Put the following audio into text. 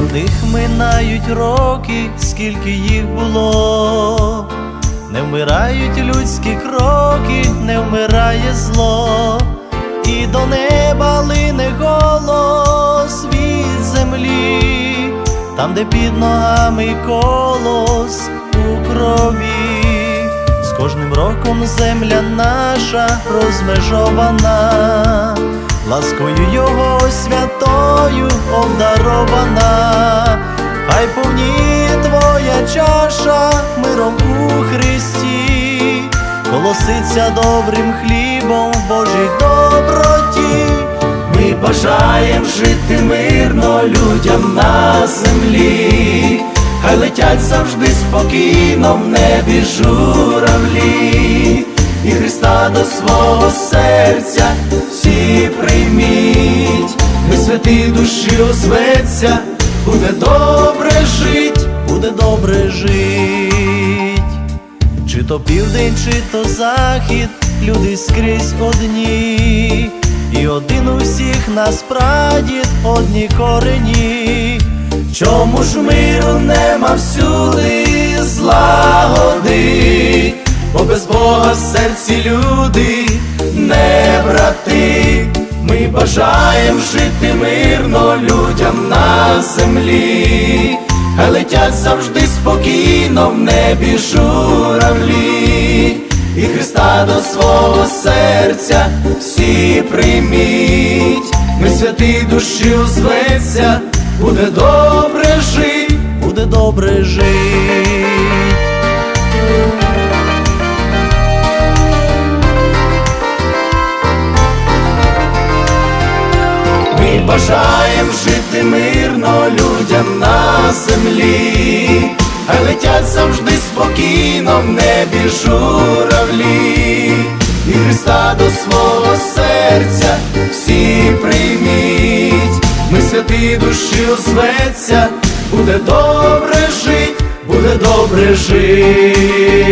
них минають роки, скільки їх було, не вмирають людські кроки, не вмирає зло, і до неба лине голос від землі, там, де під ногами колос у крові, з кожним роком земля наша розмежована, ласкою його святою обдарована, колоситься добрим хлібом в Божій доброті. Ми бажаєм жити мирно людям на землі, хай летять завжди спокійно в небі журавлі, і Христа до свого серця всі прийміть, ми святі душі озветься, буде добре жить, буде добре жить. Чи то південь, чи то захід, люди скрізь одні, і один у всіх нас прадід, одні корені. Чому ж миру нема всюди злагоди, бо без Бога в серці люди не брати. Ми бажаєм жити мирно людям на землі, хай летять завжди спокійно в небі журавлі, Христа до свого серця. Всі прийміть, ми святі душі озветься, буде добре жить, буде добре жить. Ми бажаєм жити мирно людям на землі, летять завжди спокійно в небі журавлі, і Христа до свого серця всі прийміть, ми святі душі озветься, буде добре жить, буде добре жить.